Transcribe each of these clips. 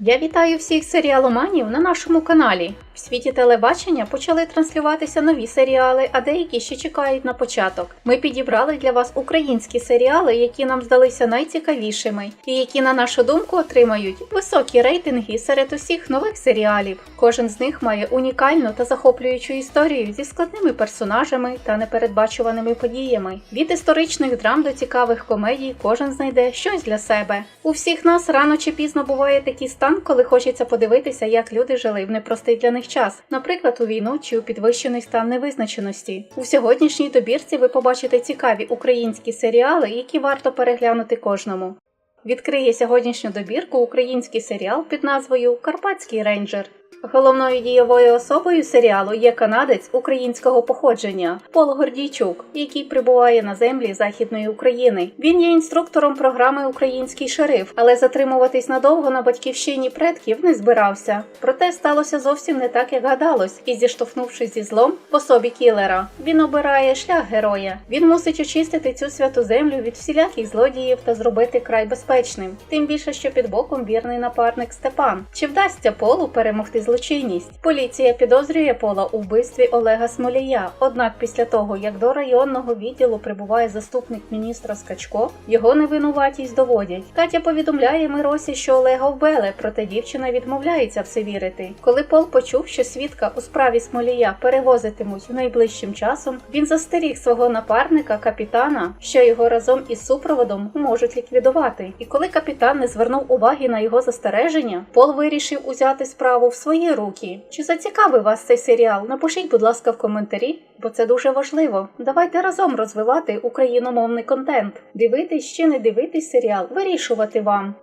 Я вітаю всіх серіаломанів на нашому каналі. В світі телебачення почали транслюватися нові серіали, а деякі ще чекають на початок. Ми підібрали для вас українські серіали, які нам здалися найцікавішими, і які, на нашу думку, отримають високі рейтинги серед усіх нових серіалів. Кожен з них має унікальну та захоплюючу історію зі складними персонажами та непередбачуваними подіями. Від історичних драм до цікавих комедій кожен знайде щось для себе. У всіх нас рано чи пізно буває такий стан, коли хочеться подивитися, як люди жили в непростий для них час, наприклад, у війну чи у підвищений стан невизначеності. У сьогоднішній добірці ви побачите цікаві українські серіали, які варто переглянути кожному. Відкриє сьогоднішню добірку український серіал під назвою Карпатський рейнджер. Головною дієвою особою серіалу є канадець українського походження Пол Гордійчук, який прибуває на землі Західної України. Він є інструктором програми Український шериф, але затримуватись надовго на батьківщині предків не збирався. Проте сталося зовсім не так, як гадалось, і зіштовхнувшись зі злом в особі кілера, він обирає шлях героя. Він мусить очистити цю святу землю від всіляких злодіїв та зробити край безпечним. Тим більше, що під боком вірний напарник Степан. Чи вдасться Полу перемогти злочинність? Поліція підозрює Пола у вбивстві Олега Смолія. Однак, після того, як до районного відділу прибуває заступник міністра Скачко, його невинуватість доводять. Катя повідомляє Миросі, що Олега вбили, проте дівчина відмовляється в це вірити. Коли Пол почув, що свідка у справі Смолія перевозитимуть найближчим часом, він застеріг свого напарника, капітана, що його разом із супроводом можуть ліквідувати. І коли капітан не звернув уваги на його застереження, Пол вирішив узяти справу в свої руки. Чи зацікавив вас цей серіал? Напишіть, будь ласка, в коментарі, бо це дуже важливо. Давайте разом розвивати україномовний контент. Дивитись чи не дивитись серіал, вирішувати вам.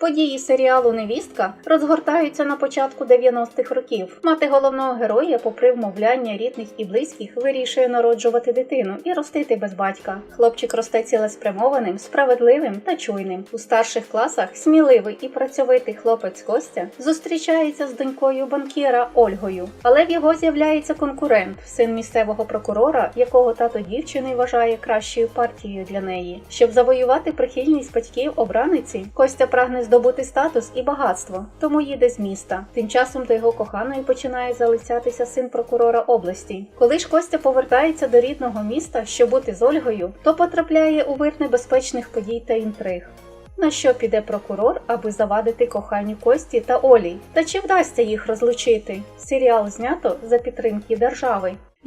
Події серіалу Невістка розгортаються на початку 90-х років. Мати головного героя, попри вмовляння рідних і близьких, вирішує народжувати дитину і ростити без батька. Хлопчик росте цілеспрямованим, справедливим та чуйним. У старших класах сміливий і працьовитий хлопець Костя зустрічається з донькою банкіра Ольгою, але в його з'являється конкурент, син місцевого прокурора, якого тато дівчини вважає кращою партією для неї. Щоб завоювати прихильність батьків обраниці, Костя прагне здобути статус і багатство, тому їде з міста. Тим часом до його коханої починає залицятися син прокурора області. Коли ж Костя повертається до рідного міста, щоб бути з Ольгою, то потрапляє у вир небезпечних подій та інтриг. На що піде прокурор, аби завадити коханню Кості та Олі? Та чи вдасться їх розлучити? Серіал знято за підтримки держави.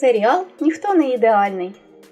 Серіал Ніхто не ідеальний.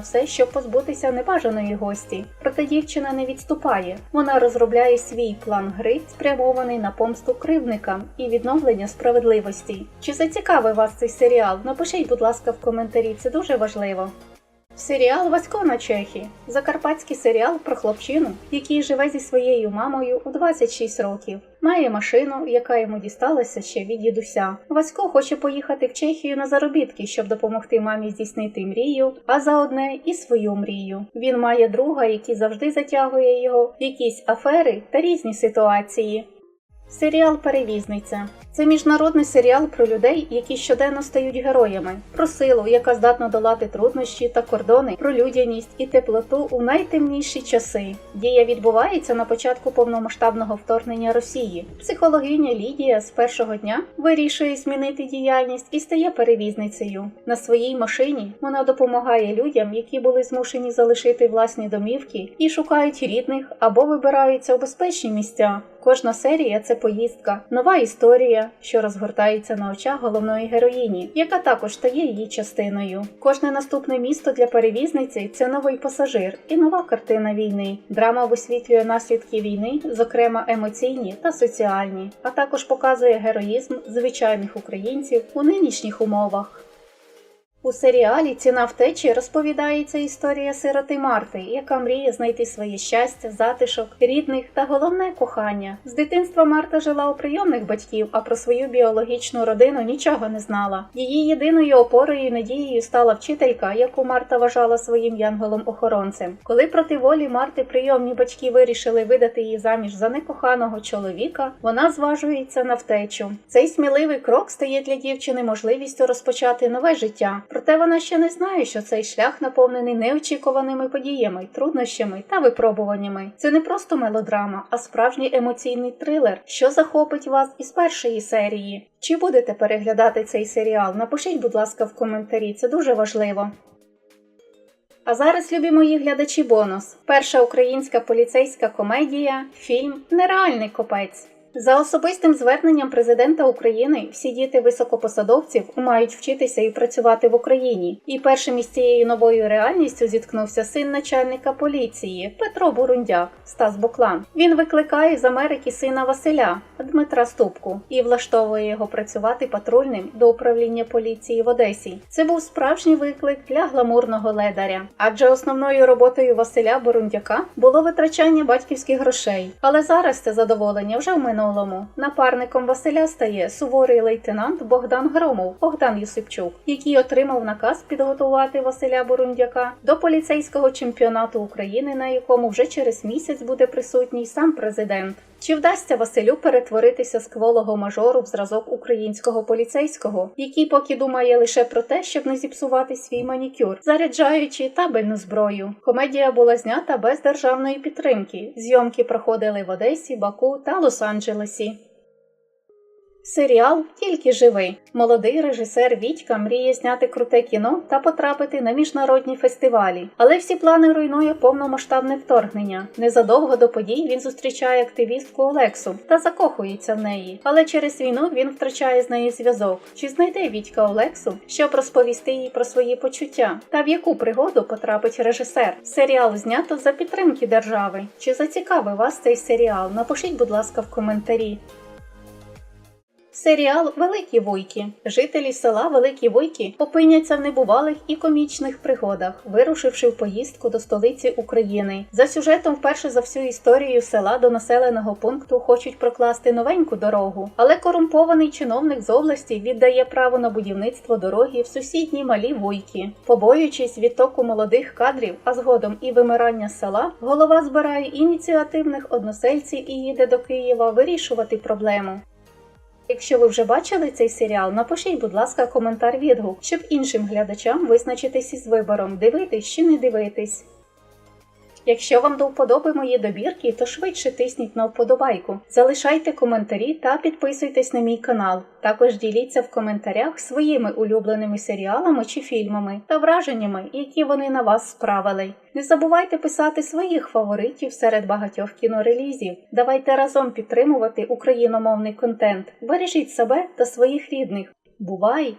все, щоб позбутися небажаної гості. Проте дівчина не відступає. Вона розробляє свій план гри, спрямований на помсту кривдникам і відновлення справедливості. Чи зацікавив вас цей серіал? Напишіть, будь ласка, в коментарі, це дуже важливо. Серіал Васько на Чехі. Закарпатський серіал про хлопчину, який живе зі своєю мамою у 26 років. Має машину, яка йому дісталася ще від дідуся. Васько хоче поїхати в Чехію на заробітки, щоб допомогти мамі здійснити мрію, а заодне і свою мрію. Він має друга, який завжди затягує його якісь афери та різні ситуації. Серіал Перевізниця. Це міжнародний серіал про людей, які щоденно стають героями, про силу, яка здатна долати труднощі та кордони, про людяність і теплоту у найтемніші часи. Дія відбувається на початку повномасштабного вторгнення Росії. Психологиня Лідія з першого дня вирішує змінити діяльність і стає перевізницею. На своїй машині вона допомагає людям, які були змушені залишити власні домівки і шукають рідних або вибираються у безпечні місця. Кожна серія це поїздка, нова історія, що розгортається на очах головної героїні, яка також стає її частиною. Кожне наступне місто для перевізниці це новий пасажир і нова картина війни. Драма висвітлює наслідки війни, зокрема емоційні та соціальні, а також показує героїзм звичайних українців у нинішніх умовах. У серіалі Ціна втечі розповідається історія сироти Марти, яка мріє знайти своє щастя, затишок, рідних та головне кохання. З дитинства Марта жила у прийомних батьків, а про свою біологічну родину нічого не знала. Її єдиною опорою і надією стала вчителька, яку Марта вважала своїм янголом-охоронцем. Коли проти волі Марти прийомні батьки вирішили видати її заміж за некоханого чоловіка, вона зважується на втечу. Цей сміливий крок стає для дівчини можливістю розпочати нове життя. Проте вона ще не знає, що цей шлях наповнений неочікуваними подіями, труднощами та випробуваннями. Це не просто мелодрама, а справжній емоційний трилер, що захопить вас із першої серії. Чи будете переглядати цей серіал? Напишіть, будь ласка, в коментарі, це дуже важливо. А зараз, любі мої глядачі, бонус. Перша українська поліцейська комедія, фільм Нереальний копець. За особистим зверненням президента України всі діти високопосадовців мають вчитися і працювати в Україні. І першим із цією новою реальністю зіткнувся син начальника поліції Петро Бурундяк Стас Буклан. Він викликає з Америки сина Василя Дмитра Ступку і влаштовує його працювати патрульним до управління поліції в Одесі. Це був справжній виклик для гламурного ледаря, адже основною роботою Василя Бурундяка було витрачання батьківських грошей. Але зараз це задоволення вже в минулому напарником Василя стає суворий лейтенант Богдан Громов, Богдан Юсипчук, який отримав наказ підготувати Василя Бурундяка до поліцейського чемпіонату України, на якому вже через місяць буде присутній сам президент. Чи вдасться Василю перетворитися з кволого мажору в зразок українського поліцейського, який поки думає лише про те, щоб не зіпсувати свій манікюр, заряджаючи табельну зброю? Комедія була знята без державної підтримки. Зйомки проходили в Одесі, Баку та Лос-Анджелесі. Серіал тільки живий. Молодий режисер Вітька мріє зняти круте кіно та потрапити на міжнародні фестивалі. Але всі плани руйнує повномасштабне вторгнення. Незадовго до подій він зустрічає активістку Олексу та закохується в неї. Але через війну він втрачає з нею зв'язок. Чи знайде Вітька Олексу, щоб розповісти їй про свої почуття? Та в яку пригоду потрапить режисер? Серіал знято за підтримки держави. Чи зацікавив вас цей серіал? Напишіть, будь ласка, в коментарі. Серіал Великі Вуйки. Жителі села Великі Вуйки опиняться в небувалих і комічних пригодах, вирушивши в поїздку до столиці України. За сюжетом, вперше за всю історію села до населеного пункту хочуть прокласти новеньку дорогу, але корумпований чиновник з області віддає право на будівництво дороги в сусідні малі вуйки. Побоюючись відтоку молодих кадрів, а згодом і вимирання села, голова збирає ініціативних односельців і їде до Києва вирішувати проблему. Якщо ви вже бачили цей серіал, напишіть, будь ласка, коментар відгук, щоб іншим глядачам визначитись із вибором, дивитись чи не дивитись. Якщо вам до вподоби мої добірки, то швидше тисніть на вподобайку, залишайте коментарі та підписуйтесь на мій канал. Також діліться в коментарях своїми улюбленими серіалами чи фільмами та враженнями, які вони на вас справили. Не забувайте писати своїх фаворитів серед багатьох кінорелізів. Давайте разом підтримувати україномовний контент. Бережіть себе та своїх рідних. Бувай!